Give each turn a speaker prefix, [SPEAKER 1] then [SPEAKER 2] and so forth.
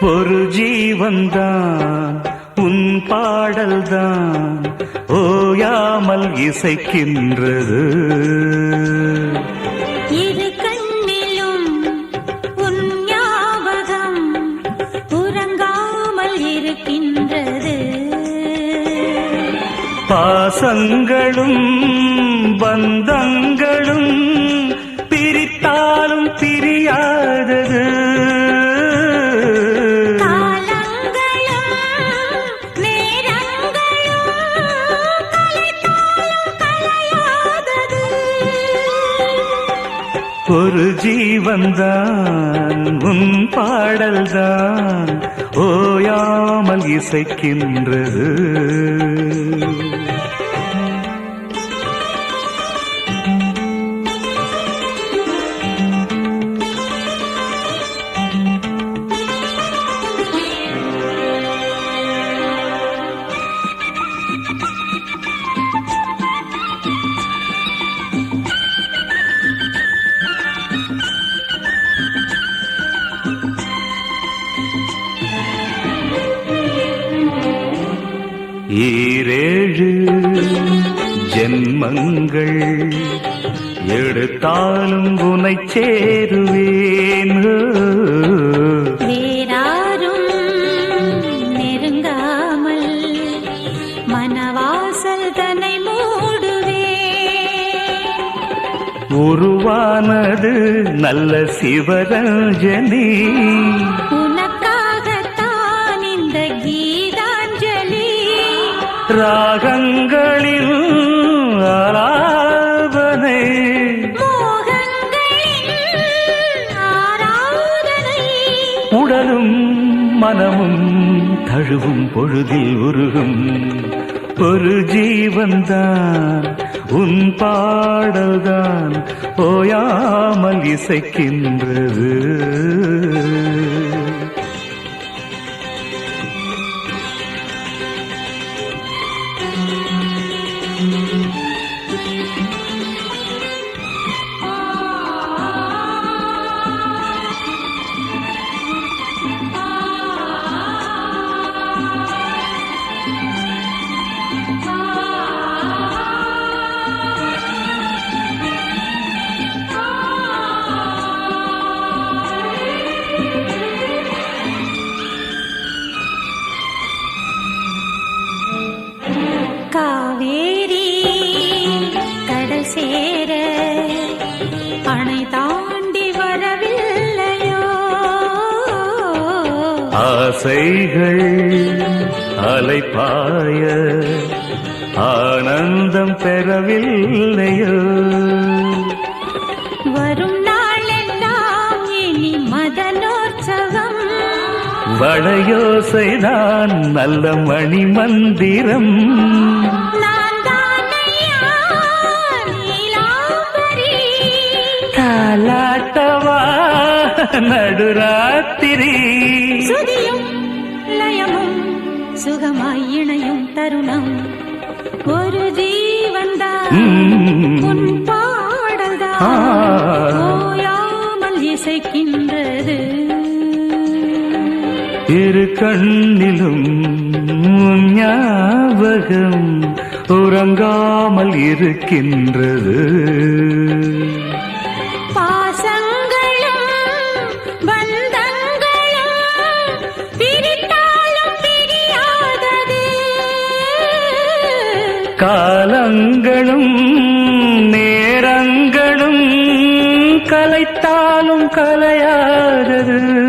[SPEAKER 1] ஒரு ஜீவன்தான் உன் பாடல்தான் ஓயாமல் இசைக்கின்றது.
[SPEAKER 2] இரு கண்ணிலும் உன் ஞாபகம் உறங்காமல் இருக்கின்றது.
[SPEAKER 1] பாசங்களும் பந்தங்களும் பிரித்தாலும் பிரியாதது. ஒரு ஜீவன்தான் உன் பாடல்தான் ஓயாமல் இசைக்கின்றது. ஜென்மங்கள் எடுத்தாலும் உனை சேருவேன்.
[SPEAKER 2] வேறாரும் நெருங்காமல் மனவாசல் தன்னை மூடுவே
[SPEAKER 1] உருவானது நல்ல சிவரஞ்சனி.
[SPEAKER 2] உனக்காகத்தான் இந்த கீதாஞ்சலி.
[SPEAKER 1] ராகங்களில் உடலும் மனமும் தழுவும் பொழுதில் உருகும். ஒரு ஜீவன்தான் உன் பாடல்தான் ஓயாமல் இசைக்கின்றது.
[SPEAKER 2] அணை தாண்டி வரவில்லையோ?
[SPEAKER 1] ஆசைகள் அலைப்பாய ஆனந்தம் பெறவில்லையோ?
[SPEAKER 2] வரும் நாளெல்லாம் இனி மதனோற்சவம்.
[SPEAKER 1] வளையோசைதான் நல்ல மணி மந்திரம் நடுராத்திரி.
[SPEAKER 2] சுதியும் லயமும் சுகமாய் இணையும் தருணம். ஒரு ஜீவன்தான் பாடல்தான் இசைக்கின்றது.
[SPEAKER 1] இரு கண்ணிலும் ஞாபகம் உறங்காமல் இருக்கின்றது. காலங்களும் நேரங்களும் கலைத்தாலும் கலையாதது.